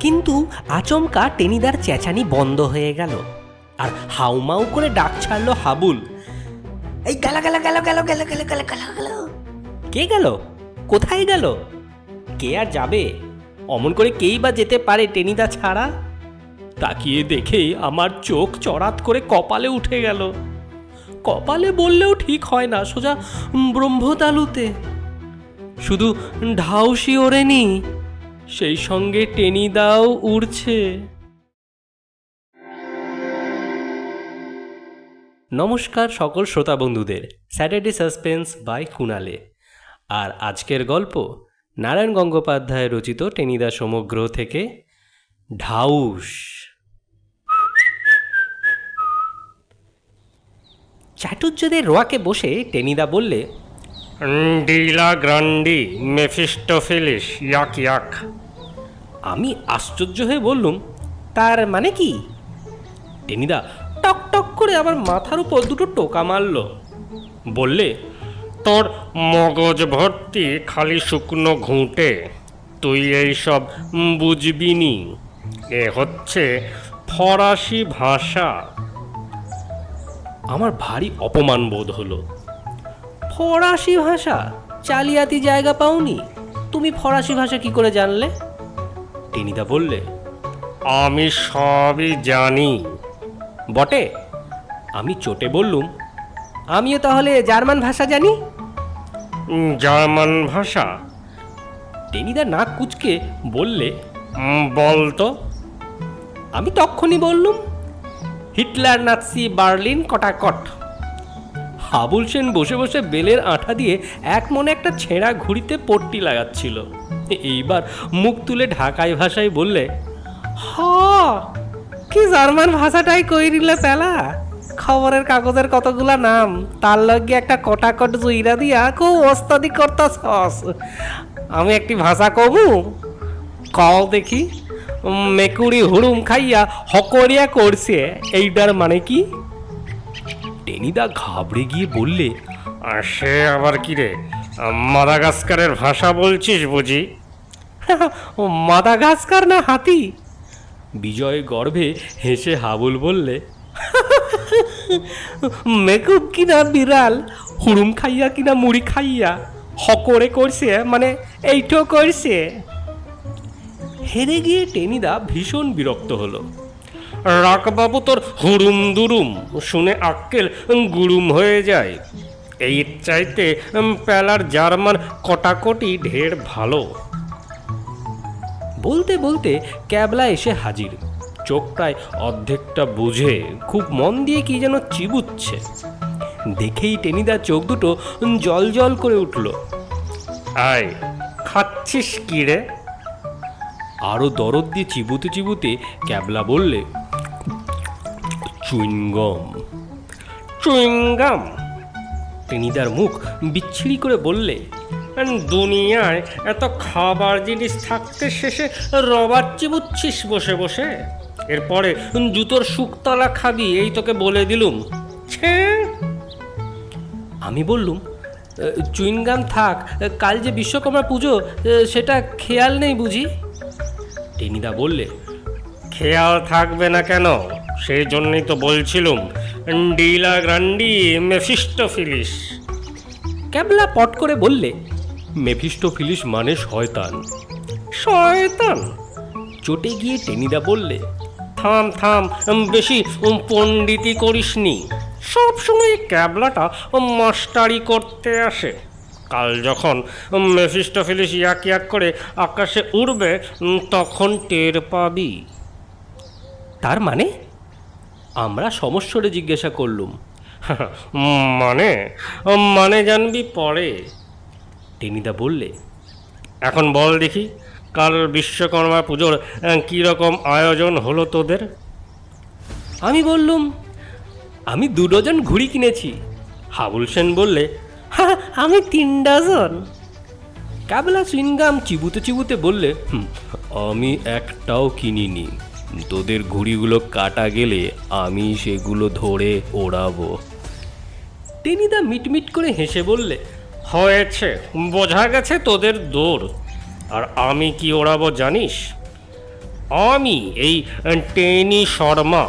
কিন্তু আচমকা টেনিদার চেঁচানি বন্ধ হয়ে গেল। আর হাউমাউ করে ডাক ছাড়লো হাবুল। এই গেল গেল গেল গেল গেল গেল গেল গেল গেল কে গেল? কোথায় গেল? কে আর যাবে? অমন করে কেই বা যেতে পারে টেনিদা ছাড়া? তাকিয়ে দেখেই আমার চোখ চড়াত করে কপালে উঠে গেল। কপালে বললেও ঠিক হয় না, সোজা ব্রহ্মতালুতে। শুধু ঢাউসি ওড়েনি সেই সঙ্গে টেনিদাও উড়ছে। নমস্কার সকল শ্রোতা বন্ধুদের, স্যাটারডে সাসপেন্স বাই কুনালে আর আজকের গল্প, নারায়ণ গঙ্গোপাধ্যায় রচিত টেনিদা সমগ্র থেকে ঢাউস। চাটুর্যদের রোয়াকে বসে টেনিদা বললে ডিলা গ্রান্ডি মেফিস্টোফিলিস ইয়াক ইয়াক। আমি আশ্চর্য হয়ে বললুম তার মানে কি? টেনিদা টক টক করে আমার মাথার উপর দুটো টোকা মারলো। বললে তোর মগজ ভর্তি খালি শুকনো ঘুঁটে তুই এইসব বুঝবি নি। এ হচ্ছে ফরাসি ভাষা। আমার ভারী অপমান বোধ হলো। ফরাসি ভাষা? চালিয়াতি জায়গা পাওনি? তুমি ফরাসি ভাষা কি করে জানলে? টেনিদা বললে আমি সবই জানি। বটে? আমি চটে বললুম আমিও তাহলে জার্মান ভাষা জানি? জার্মান ভাষা? টেনিদা নাক কুচকে বললে উম, বল তো। আমি তখনই বললুম হিটলার নাৎসি বার্লিন কটাকট। হাবুল সেন বসে বসে বেলের আঠা দিয়ে এক মনে একটা ছেঁড়া ঘুড়িতে পট্টি লাগাচ্ছিল। এইবার মুখ তুলে ঢাকাই ভাষায় বললে, হ, কি জার্মান ভাষাটাই কইরিলে পেলা? খবরের কাগজের কতগুলা নাম, তার লগে একটা কটাকট জুইরা দিয়া খুব ওস্তাদি করতাছস। আমি একটি ভাষা কবু কও দেখি। মেকুড়ি হুড়ুম খাইয়া হকরিয়া করছে এইটার মানে কি? টেনিদা ঘাবড়ে গিয়ে বললে আর সে আবার কি রে? মাদাগাস্কারের ভাষা বলছিস বুঝি? ও মাদাগাস্কার না হাতি? বিজয় গর্ভে হেসে হাবুল বললে মেকুব কিনা বিড়াল হুড়ুম খাইয়া কিনা মুড়ি খাইয়া হকরে করছে মানে এইটো করছে। হেরে গিয়ে টেনিদা ভীষণ বিরক্ত হলো। রাকবাবু তোর হুড়ুম দুরুম, শুনে আক্কেল গুরুম হয়ে যায়। এই চাইতে প্যালার জার্মান কটাকটি ঢের ভালো। বলতে বলতে ক্যাবলা এসে হাজির। চোখ প্রায় অর্ধেকটা বুঝে খুব মন দিয়ে কি যেন চিবুচ্ছে। দেখেই টেনিদা চোখ দুটো জল জল করে উঠল। আয়, খাচ্ছিস কি রে? আরও দরদ দিয়ে চিবুতে চিবুতে ক্যাবলা বললে চুইনগম চুইংগাম। টেনিদার মুখ বিচ্ছিরি করে বললে দুনিয়ায় এত খাবার জিনিস থাকতে শেষে রবার চিবুচ্ছিস বসে বসে। এরপরে জুতোর শুকতলা খাবি, এই তোকে বলে দিলুম। ছে। আমি বললুম চুইনগাম থাক কাল যে বিশ্বকর্মা পুজো সেটা খেয়াল নেই বুঝি? টেনিদা বললে, খেয়াল থাকবে না কেন? সেই জন্যই তো বলছিলুম ডিলা গ্রান্ডি মেফিস্টোফিলিস ক্যাবলা পট করে বললে মেফিস্টোফিলিস মানে শয়তান। শয়তান? চটে গিয়ে টেনিদা বললে থাম থাম বেশি পণ্ডিতি করিসনি। সব সময় ক্যাবলাটা মাস্টারি করতে আসে। কাল যখন মেফিস্টোফিলিস ইয়াক ইয়াক করে আকাশে উড়বে তখন টের পাবি। তার মানে? আমরা সমস্যরে জিজ্ঞাসা করলুম। মানে? মানে জানবি পরে। টেনিদা বললে এখন বল দেখি কাল বিশ্বকর্মা পুজোর কীরকম আয়োজন হলো তোদের? আমি বললুম আমি দু ডজন ঘুড়ি কিনেছি। হাবুল সেন বললে হা আমি তিন ডজন। কাবলা চুইনগাম চিবুতে চিবুতে বললে "হুম, আমি একটাও কিনিনি। তোদের ঘুড়িগুলো কাটা গেলে আমি সেগুলো ধরে ওড়াবো। টেনিদা মিটমিট করে হেসে বললে, হয়েছে, বোঝা গেছে তোদের দৌড় আর আমি কি ওড়াবো জানিস? আমি এই টেনি শর্মা।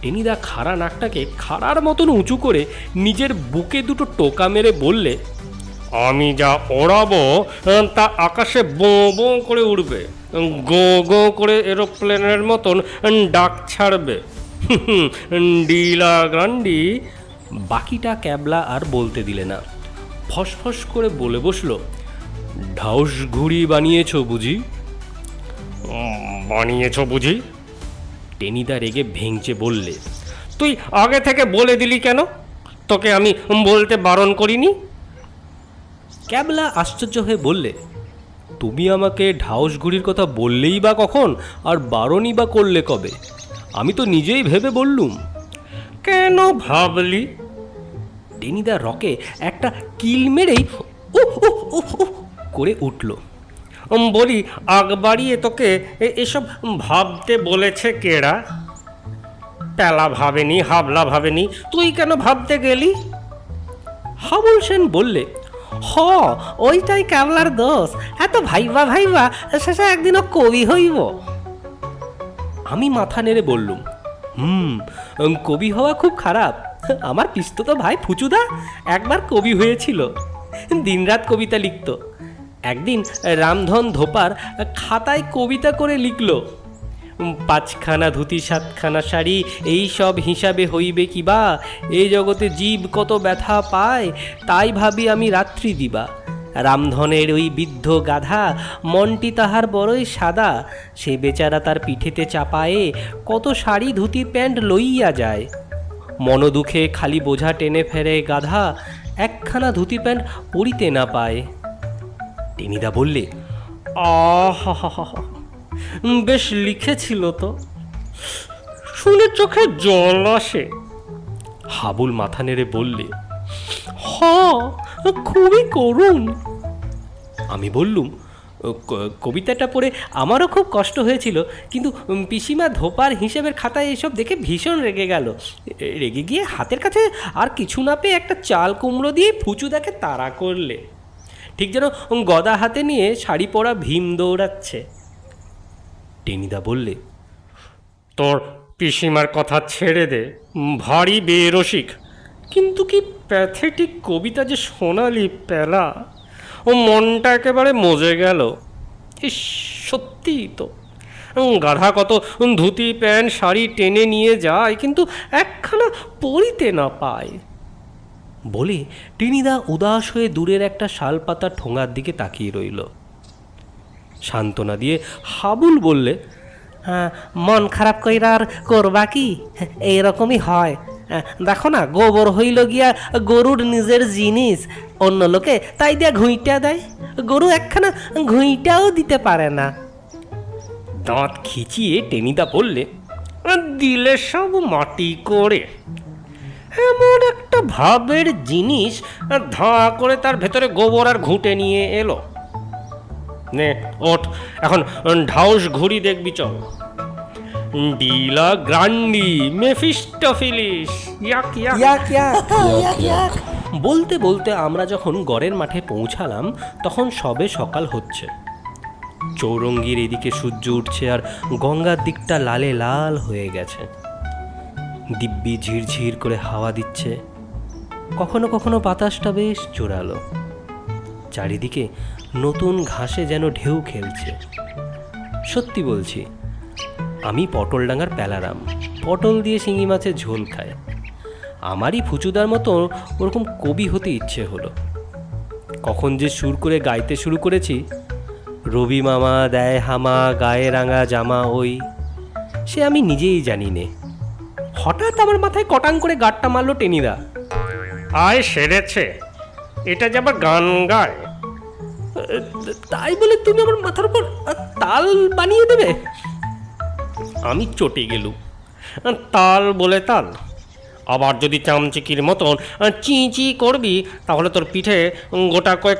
টেনিদা খাড়া নাকটাকে খাড়ার মতন উঁচু করে নিজের বুকে দুটো টোকা মেরে বললে, আমি যা ওড়াবো, তা আকাশে বো বো করে উড়বে। গো গো করে এরোপ্লেনের মতন ডাক ছাড়বে। ডিলা গ্রান্ডি। বাকিটা ক্যাবলা আর বলতে দিলে না। ফসফস করে বলে বসল ঢাউস ঘুড়ি বানিয়েছ বুঝি? বানিয়েছ বুঝি? টেনিদা রেগে ভেঙচে বললে তুই আগে থেকে বলে দিলি কেন? তোকে আমি বলতে বারণ করিনি? ক্যাবলা আশ্চর্য হয়ে বললে তুমি আমাকে ঢাউস ঘুড়ির কথা বললেই বা কখন? আর বারণই বা করলে কবে? আমি তো নিজেই ভেবে বললুম। কেন ভাবলি? টেনিদা রকে একটা কিল মেরেই করে উঠল। বলি আগ বাড়িয়ে তোকে এসব ভাবতে বলেছে কেরা? পেলা ভাবেনি হাবলা ভাবেনি তুই কেন ভাবতে গেলি? হাবুল সেন বললে হ, ওইটাই ক্যাবলার দোষ। এত ভাইবা ভাইবা, শেষে একদিনও কবি হইব। আমি মাথা নেড়ে বললুম, হুম কবি হওয়া খুব খারাপ। আমার পিস্তত ভাই ফুচুদা, একবার কবি হয়েছিল। দিনরাত কবিতা লিখত। একদিন রামধন ধোপার খাতায় কবিতা করে লিখলো। পাঁচখানা ধুতি, সাতখানা শাড়ি, এই সব হিসাবে হইবে কি বা? এই জগতে জীব কত ব্যথা পায়, তাই ভাবি আমি রাত্রি দিবা। রামধনের ওই বৃদ্ধ গাধা, মনটি তাহার বড়ই সাদা। সে বেচারা তার পিঠেতে চাপায়ে কত শাড়ি, ধুতি, প্যান্ট লইয়া যায়। মনোদুখে খালি বোঝা টেনে ফেরে গাধা, একখানা ধুতি, প্যান্ট পরিতে না পায়। টেনিদা বললে, আহা বেশ লিখেছিল তো। শুনে চোখে জল আসে। হাবুল মাথা নেড়ে বললে, হ, খুবই করুণ। আমি বললুম, "ক- কবিতাটা পড়ে আমারও খুব কষ্ট হয়েছিল, কিন্তু পিসিমা ধোপার হিসেবের খাতায় এসব দেখে ভীষণ রেগে গেল। রেগে গিয়ে হাতের কাছে আর কিছু না পেয়ে একটা চাল কুমড়ো দিয়ে ফুচুদাকে তাড়া করলে। ঠিক যেন গদা হাতে নিয়ে শাড়ি পরা ভীম দৌড়াচ্ছে। টেনিদা বললে তোর পিসিমার কথা ছেড়ে দে ভারী বেরসিক। কিন্তু কি প্যাথেটিক কবিতা যে সোনালি পেলা? ও মনটা একেবারে মজে গেল। ইস সত্যিই তো। গাধা কত ধুতি প্যান্ট শাড়ি টেনে নিয়ে যায় কিন্তু একখানা পরিতে না পায়। বলে টিনিদা উদাস হয়ে দূরের একটা শালপাতা ঠোঙার দিকে তাকিয়ে রইল। সান্ত্বনা দিয়ে হাবুল বললে হ্যাঁ মন খারাপ কইরা আর করবা কি? এইরকমই হয়। হ্যাঁ, দেখো না গোবর হইল গিয়া গরুর নিজের জিনিস। অন্য লোকে তাই দিয়া ঘুইটা দেয়। গরু একখানা ঘুইটাও দিতে পারে না। দাঁত খিচিয়ে টেনিদা বললে দিলে সব মাটি করে। এমন একটা ভাবের জিনিস ধা করে তার ভেতরে গোবর আর ঘুঁটে নিয়ে এলো। নে ওঠ। এখন ঢাউস ঘুড়ি দেখবি চল। ডিলা গ্রান্ডি মেফিস্টোফিলিস। ইয়াক ইয়াক। ইয়াক ইয়াক। ইয়াক ইয়াক। বলতে বলতে আমরা যখন গড়ের মাঠে পৌঁছালাম তখন সবে সকাল হচ্ছে। চৌরঙ্গির এদিকে সূর্য উঠছে আর গঙ্গার দিকটা লালে লাল হয়ে গেছে। দিব্যি ঝিরঝির করে হাওয়া দিচ্ছে। কখনো কখনো বাতাসটা বেশ জোরালো। চারিদিকে নতুন ঘাসে যেন ঢেউ খেলছে। সত্যি বলছি, আমি পটলডাঙ্গার প্যালারাম। পটল দিয়ে শিঙি মাছের ঝোল খায় আমারই ফুচুদার মতো ওরকম কবি হতে ইচ্ছে হলো। কখন যে সুর করে গাইতে শুরু করেছি, রবি মামা, দেয় হামা, গায়ে রাঙা জামা, ওই। সে আমি নিজেই জানি নে। হঠাৎ আমার মাথায় কটাং করে গাটটা মারলো টেনিদা। আয় সেরেছে। এটা যে আবার গান গায়। তাই বলে তুমি আমার মাথার উপর তাল বানিয়ে দেবে? আমি চটে গেলুম। তাল বলে তাল। আবার যদি চামচিকির মতন চি চি করবি, তাহলে তোর পিঠে গোটা কয়েক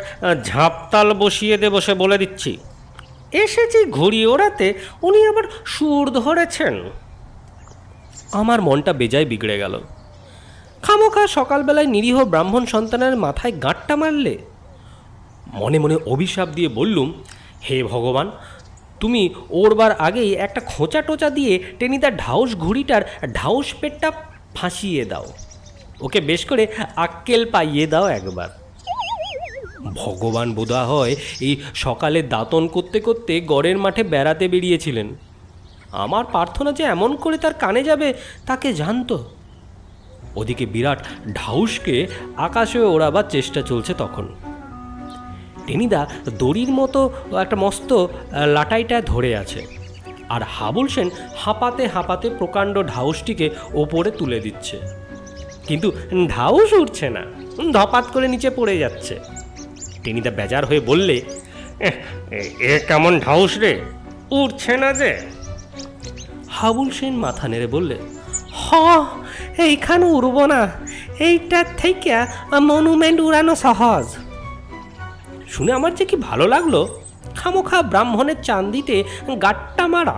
ঝাপতাল বসিয়ে দে বসে বলে দিচ্ছি। এসেছি ঘুড়ি ওড়াতে, উনি আবার সুর ধরেছেন। আমার মনটা বেজায় বিগড়ে গেল। খামোখা সকালবেলায় নিরীহ ব্রাহ্মণ সন্তানের মাথায় গাঁটটা মারলে মনে মনে অভিশাপ দিয়ে বললুম, হে ভগবান, তুমি ওরবার আগেই একটা খোঁচা টোচা দিয়ে টেনিদার ঢাউস ঘুড়িটার ঢাউস পেটটা ফাঁসিয়ে দাও। ওকে বেশ করে আক্কেল পাইয়ে দাও একবার। ভগবান বোধা হয় এই সকালে দাতন করতে করতে গড়ের মাঠে বেড়াতে বেরিয়েছিলেন। আমার প্রার্থনা যে এমন করে তার কানে যাবে, তাকে জানতো। ওদিকে বিরাট ঢাউসকে আকাশে ওড়াবার চেষ্টা চলছে তখন। টেনিদা দড়ির মতো একটা মস্ত লাটাইটা ধরে আছে। আর হাবুল সেন হাঁপাতে হাঁপাতে প্রকাণ্ড ঢাউসটিকে ওপরে তুলে দিচ্ছে। কিন্তু ঢাউস উঠছে না, ধপাত করে নিচে পড়ে যাচ্ছে। টেনিদা বেজার হয়ে বললে এ কেমন ঢাউস রে, উঠছে না যে? হাবুল সেন মাথা নেড়ে বললে, হ, এইখানে উড়ব না এইটার থেকে মনুমেন্ট উড়ানো সহজ। শুনে আমার যে কি ভালো লাগল? খামোখা ব্রাহ্মণের চান্দিতে গাট্টা মারা।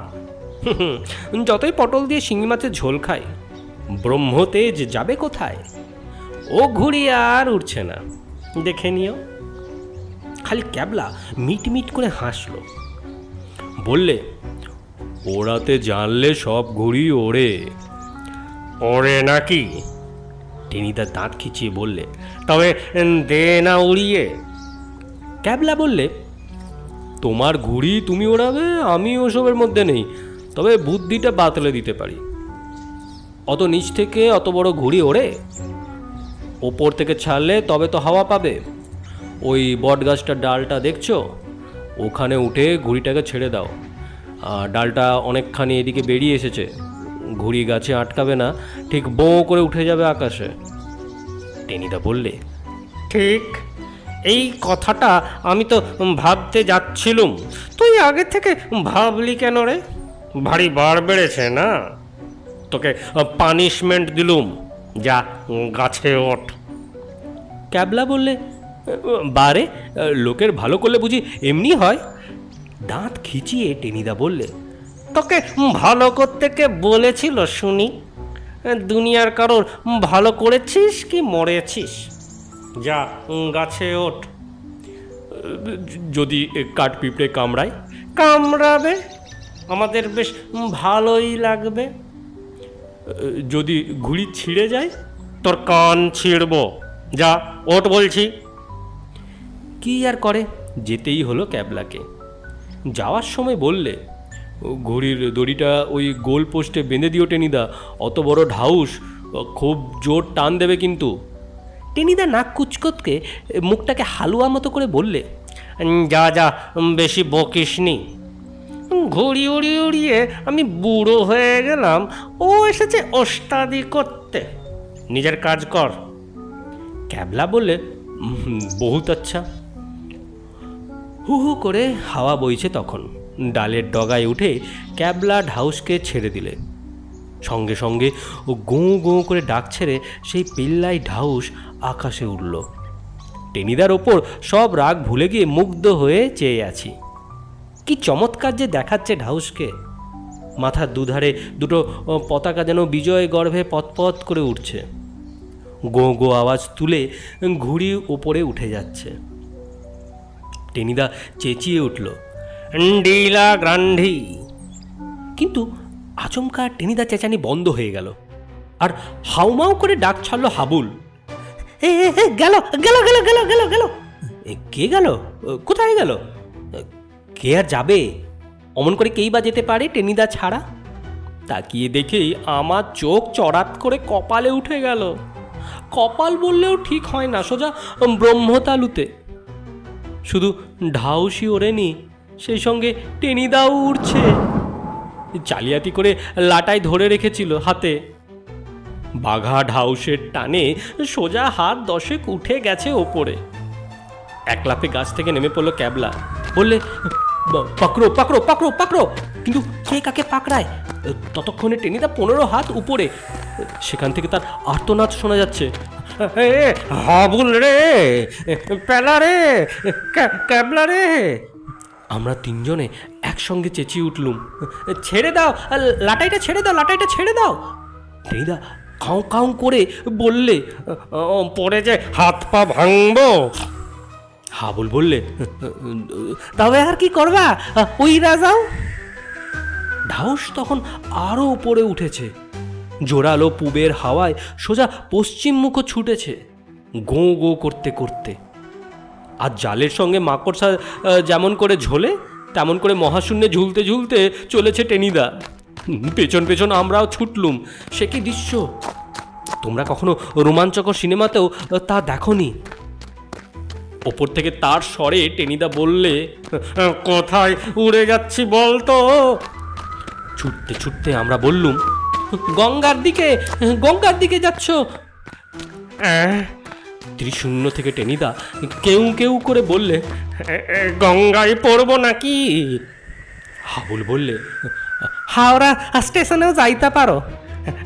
যতই পটল দিয়ে শিঙি মাছের ঝোল খায় ব্রহ্মতেজ যাবে কোথায়? ও ঘুড়ি আর উঠছে না। দেখে নিও। খালি ক্যাবলা মিট মিট করে হাসলো। বললে ওড়াতে জানলে সব ঘুড়ি ওড়ে। ওরে নাকি? টেনিদা দাঁত খিচিয়ে বললে, তবে দে না উড়িয়ে। ক্যাবলা বললে, তোমার ঘুড়ি তুমি ওড়াবে, আমি ওসবের মধ্যে নেই, তবে বুদ্ধিটা বাতলে দিতে পারি। অত নিচ থেকে অত বড় ঘুড়ি ওড়ে? ওপর থেকে ছাড়লে তবে তো হাওয়া পাবে। ওই বট গাছটার ডালটা দেখছ? ওখানে উঠে ঘুড়িটাকে ছেড়ে দাও। ডালটা অনেকখানি এদিকে বেরিয়ে এসেছে। ঘুড়ি গাছে আটকাবে না, ঠিক বো করে উঠে যাবে আকাশে। টেনিদা বললে, ঠিক। এই কথাটা আমি তো ভাবতে যাচ্ছিলুম। তুই আগে থেকে ভাবলি কেন রে? ভারী বার বেড়েছে না? তোকে পানিশমেন্ট দিলুম। যা গাছে ওঠ। ক্যাবলা বললে, বারে, লোকের ভালো করলে বুঝি এমনি হয়? দাঁত খিচিয়ে টেনিদা বললে, তোকে ভালো করতে কে বলেছিল শুনি? দুনিয়ার কারোর ভালো করেছিস কি মরেছিস? যা গাছে ওঠ। যদি কাঠ পিঁপড়ে কামড়ায়? কামড়াবে? আমাদের বেশ ভালোই লাগবে। যদি ঘুড়ি ছিঁড়ে যায়, তোর কান ছিঁড়ব। যা ওট বলছি। কি আর করে? যেতেই হলো ক্যাবলাকে। যাওয়ার সময় বললে, ঘড়ির দড়িটা ওই গোল পোস্টে বেঁধে দিও টেনিদা, অত বড় ঢাউস, খুব জোর টান দেবে কিন্তু। টেনিদা নাক কুচকতকে মুখটাকে হালুয়া মতো করে বললে যা যা বেশি বকিস নি। ঘুড়ি উড়িয়ে উড়িয়ে আমি বুড়ো হয়ে গেলাম। ও এসেছে ওস্তাদি করতে। নিজের কাজ কর। ক্যাবলা বললে বহুত আচ্ছা। হু হু করে হাওয়া বইছে তখন। ডালের ডগায় উঠে ক্যাবলা ঢাউসকে ছেড়ে দিলে। সঙ্গে সঙ্গে ও গোঁ গোঁ করে ডাক ছেড়ে সেই পিল্লাই ঢাউস আকাশে উঠল টেনিদার ওপর সব রাগ ভুলে গিয়ে মুগ্ধ হয়ে চেয়ে আছি। কি চমৎকার যে দেখাচ্ছে ঢাউসকে। মাথার দুধারে দুটো পতাকা যেন বিজয় গর্ভে পথপথ করে উঠছে গো গো আওয়াজ তুলে ঘুড়ি ওপরে উঠে যাচ্ছে। টেনিদা চেঁচিয়ে উঠল, ডিলা গ্রান্ডি! কিন্তু আচমকা টেনিদা চেঁচানি বন্ধ হয়ে গেল। আর হাউমাউ করে ডাক ছাড়লো হাবুল। গেল গেল গেল গেল গেল গেল। কে গেল? কোথায় গেল? কে আর যাবে? অমন করে কেই বা যেতে পারে টেনিদা ছাড়া? তাকিয়ে দেখেই আমার চোখ চড়াত করে কপালে উঠে গেল। কপাল বললেও ঠিক হয় না, সোজা ব্রহ্মতালুতে। শুধু ঢাউসি ওড়েনি, সেই সঙ্গে টেনিদাও উড়ছে। জালিয়াতি করে লাটাই ধরে রেখেছিল হাতে। বাঘা ঢাউসের টানে সোজা হাত দশেক উঠে গেছে ওপরে। এক লাফে গাছ থেকে নেমে পড়ল ক্যাবলা। বললে পাকড়ো পাকড়ো পাকড়ো পাকড়ো। কিন্তু কে কাকে পাকড়ায়? ততক্ষণে টেনিদা পনেরো হাত উপরে। সেখান থেকে তার আর্তনাদ শোনা যাচ্ছে। হাবুল রে পেলা রে ক্যা- ক্যাবলা রে। আমরা তিনজনে একসঙ্গে চেঁচিয়ে উঠলুম। ছেড়ে দাও, লাটাইটা ছেড়ে দাও, লাটাইটা ছেড়ে দাও। টেনিদা কাউ কাউ করে বললে পরে যে হাত পা ভাঙবো। হাবুল বললে, তবে আর কি করবা উইরা রাজাও? ঢাউস তখন আরও উপরে উঠেছে। জোরালো পুবের হাওয়ায় সোজা পশ্চিম মুখো ছুটেছে। গো গো করতে করতে। আর জালের সঙ্গে মাকড়সা যেমন করে ঝোলে, তেমন করে মহাশূন্যে ঝুলতে ঝুলতে চলেছে টেনিদা। পেছন পেছন আমরাও ছুটলুম। সে কি দৃশ্য? তোমরা কখনো রোমাঞ্চকর সিনেমাতেও তা দেখনি? ওপর থেকে তার স্বরে টেনিদা বললে কোথায় উড়ে যাচ্ছি বলতো ছুটতে ছুটতে আমরা বললুম, গঙ্গার দিকে গঙ্গার দিকে যাচ্ছ? আহ, ত্রিশূন্য থেকে টেনিদা কেউ কেউ করে বললে গঙ্গায় পড়ব নাকি? হাবুল বললে হাওড়া স্টেশনেও যাইতে পারো।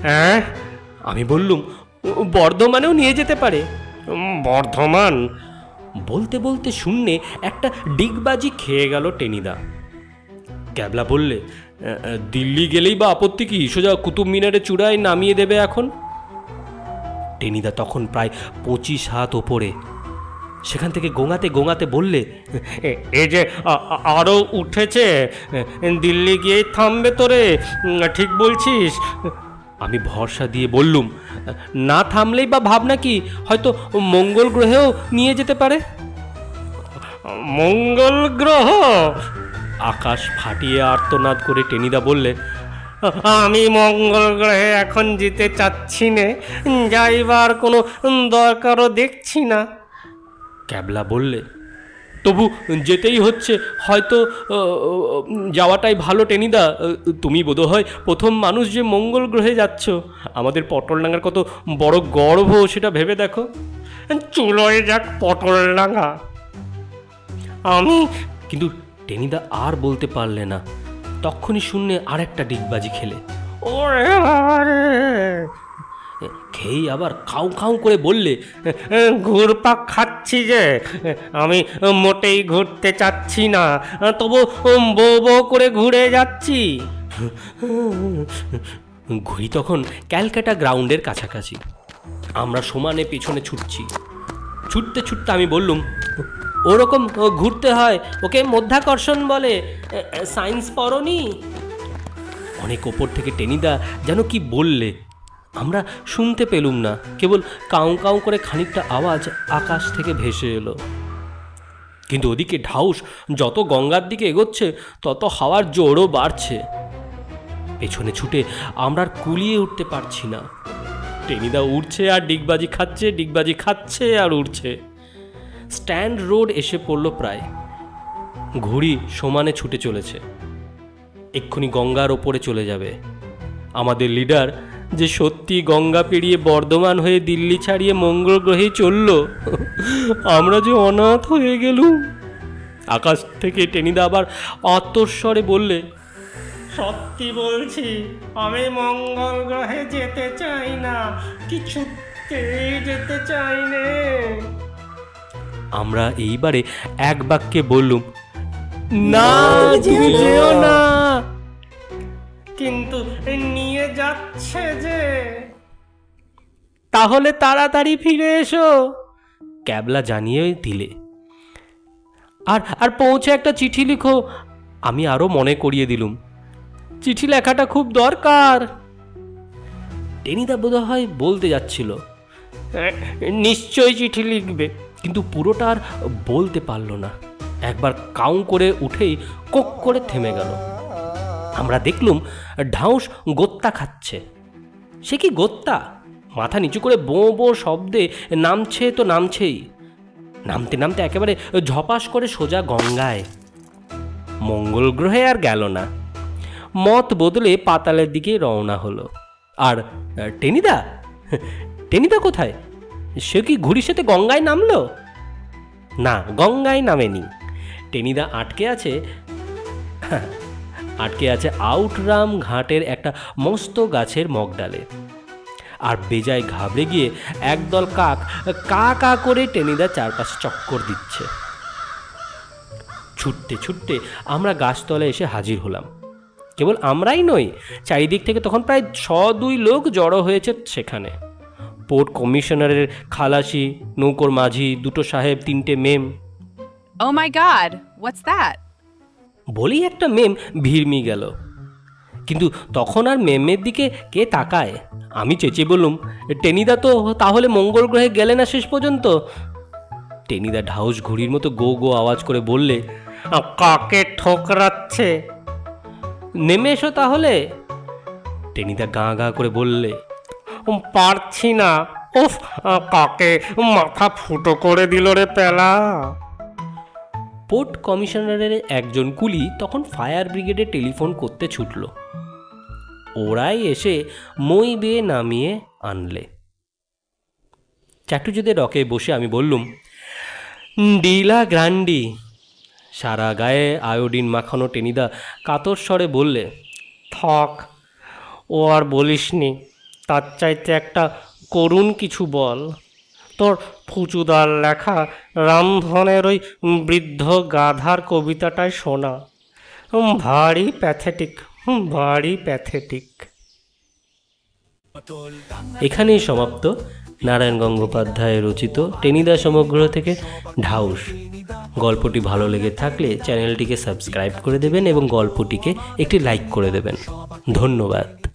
হ্যাঁ? আমি বললুম বর্ধমানেও নিয়ে যেতে পারে। বর্ধমান? বলতে বলতে শূন্যে একটা ডিগবাজি খেয়ে গেল টেনিদা। ক্যাবলা বললে দিল্লি গেলেই বা আপত্তি কি? সোজা কুতুব মিনারের চূড়ায় নামিয়ে দেবে এখন? টেনিদা তখন প্রায় পঁচিশ হাত ওপরে। সেখান থেকে গোঙাতে গোঙাতে বললে, এ- যে আ- আ- উঠেছে, দিল্লি গিয়ে থামবে তোরে, ঠিক বলছিস? আমি ভরসা দিয়ে বললুম, না থামলেই বা ভাবনা কি, হয়তো মঙ্গল গ্রহেও নিয়ে যেতে পারে? মঙ্গল গ্রহ? আকাশ ফাটিয়ে আর্তনাদ করে টেনিদা বললে আমি মঙ্গল গ্রহে এখন যেতে চাচ্ছি নে। যাইবার কোনো দরকারও দেখছি না। ক্যাবলা বললে তবু যেতেই হচ্ছে। হয়তো যাওয়াটাই ভালো টেনিদা। তুমি বোধহয় প্রথম মানুষ যে মঙ্গল গ্রহে যাচ্ছ। আমাদের পটল পটলডাঙ্গার কত বড় গর্ব সেটা ভেবে দেখো। চুলোয় যাক পটল ডাঙা আমি কিন্তু টেনিদা আর বলতে পারলে না। তখনই শূন্যে আর একটা ডিগবাজি খেলে। ওরে খেয়েই আবার খাও খাও করে বললে ঘুরপাক খাচ্ছি যে আমি মোটেই ঘুরতে চাচ্ছি না তবু বো বো করে ঘুরে যাচ্ছি। ঘুরি তখন ক্যালকাটা গ্রাউন্ডের কাছাকাছি। আমরা সমানে পেছনে ছুটছি। ছুটতে ছুটতে আমি বললুম ওরকম ঘুরতে হয়, ওকে মধ্যাকর্ষণ বলে। সায়েন্স পড়নি? অনেক ওপর থেকে টেনিদা যেন কি বললে। আমরা শুনতে পেলুম না, কেবল কাউ কাউ করে খানিকটা আওয়াজ আকাশ থেকে ভেসে এলো। কিন্তু ওদিকে ঢাউস যত গঙ্গার দিকে এগোচ্ছে, তত হাওয়ার জোরও বাড়ছে। পেছনে ছুটে আমরা আর কুলিয়ে উঠতে পারছি না। টেনিদা উঠছে আর ডিগবাজি খাচ্ছে ডিগবাজি খাচ্ছে আর উঠছে স্ট্যান্ড রোড এসে পড়ল প্রায়। ঘুড়ি সমানে ছুটে চলেছে। এক্ষুনি গঙ্গার ওপরে চলে যাবে। আমাদের লিডার যে সত্যি গঙ্গা পেরিয়ে বর্ধমান হয়ে দিল্লি ছাড়িয়ে মঙ্গল গ্রহে চলল, আমরা যে অনাথ হয়ে গেলুম। আকাশ থেকে টেনিদা আবার আত্মস্বরে বললে, সত্যি বলছি, আমি মঙ্গল গ্রহে যেতে চাই না, কিছুতেই যেতে চাই নে। আমরা এইবারে এক বাক্যে বললুম না তুমি যেও না। কিন্তু নিয়ে যাচ্ছে যে। তাহলে তাড়াতাড়ি ফিরে এসো ক্যাবলা জানিয়ে দিলে। আর আর পৌঁছে একটা চিঠি লিখো আমি আরও মনে করিয়ে দিলুম চিঠি লেখাটা খুব দরকার। টেনিদা বোধ হয় বলতে যাচ্ছিল নিশ্চয়ই চিঠি লিখবে। কিন্তু পুরোটা আর বলতে পারল না। একবার কাউ করে উঠেই কোক করে থেমে গেল। আমরা দেখলুম ঢাউস গোত্তা খাচ্ছে। সে কি গোত্তা? মাথা নিচু করে বো বো শব্দে নামছে তো নামছেই। নামতে নামতে একেবারে ঝপাস করে সোজা গঙ্গায়। মঙ্গল গ্রহে আর গেল না। মত বদলে পাতালের দিকে রওনা হলো। আর টেনিদা? টেনিদা কোথায়? সে কি ঘুড়ির সাথে গঙ্গায় নামলো? না, গঙ্গায় নামেনি। টেনিদা আটকে আছে আটকে আছে আউটরাম ঘাটের একটা মস্ত গাছের মগডালে। আর বেজায় ঘাবড়ে গিয়ে একদল কাক কা কা করে টেনিদা চারপাশে চক্কর দিচ্ছে। ছুটতে ছুটতে আমরা গাছতলায় এসে হাজির হলাম। কেবল আমরাই নই, চারিদিক থেকে তখন প্রায় ছ দুই লোক জড়ো হয়েছে সেখানে। পোর্ট কমিশনারের খালাসি নৌকোর মাঝি দুটো সাহেব তিনটে মেম। Oh my god, what's that? বলি একটা মেম ভিড়মি গেল। কিন্তু তখন আর মেমের দিকে কে তাকায়? আমি চেঁচিয়ে বললুম টেনিদা তো তাহলে মঙ্গল গ্রহে গেলে না শেষ পর্যন্ত? টেনিদা ঢাউস ঘুড়ির মতো গো গো আওয়াজ করে বললে কাকে ঠোকরাচ্ছে? নেমে এসো তাহলে। টেনিদা গা গা করে বললে পারছি না। আ, কাকে মাথা ফুটো করে দিল রে পেলা। পোর্ট কমিশনারের একজন কুলি তখন ফায়ার ব্রিগেডে টেলিফোন করতে ছুটল। ওরাই এসে মই বেয়ে নামিয়ে আনলে। চাটুজেদের রকে বসে আমি বললুম ডিলা গ্রান্ডি। সারা গায়ে আয়োডিন মাখানো টেনিদা কাতর স্বরে বললে থক ও আর বলিসনি। তার চাইতে একটা করুণ কিছু বল। তোর ফুচুদার লেখা রামধনের ওই বৃদ্ধ গাধার কবিতাটাই শোনা। ভারী প্যাথেটিক ভারী প্যাথেটিক। এখানেই সমাপ্ত নারায়ণ গঙ্গোপাধ্যায় রচিত টেনিদা সমগ্র থেকে ঢাউস। গল্পটি ভালো লেগে থাকলে চ্যানেলটিকে সাবস্ক্রাইব করে দেবেন এবং গল্পটিকে একটি লাইক করে দেবেন। ধন্যবাদ।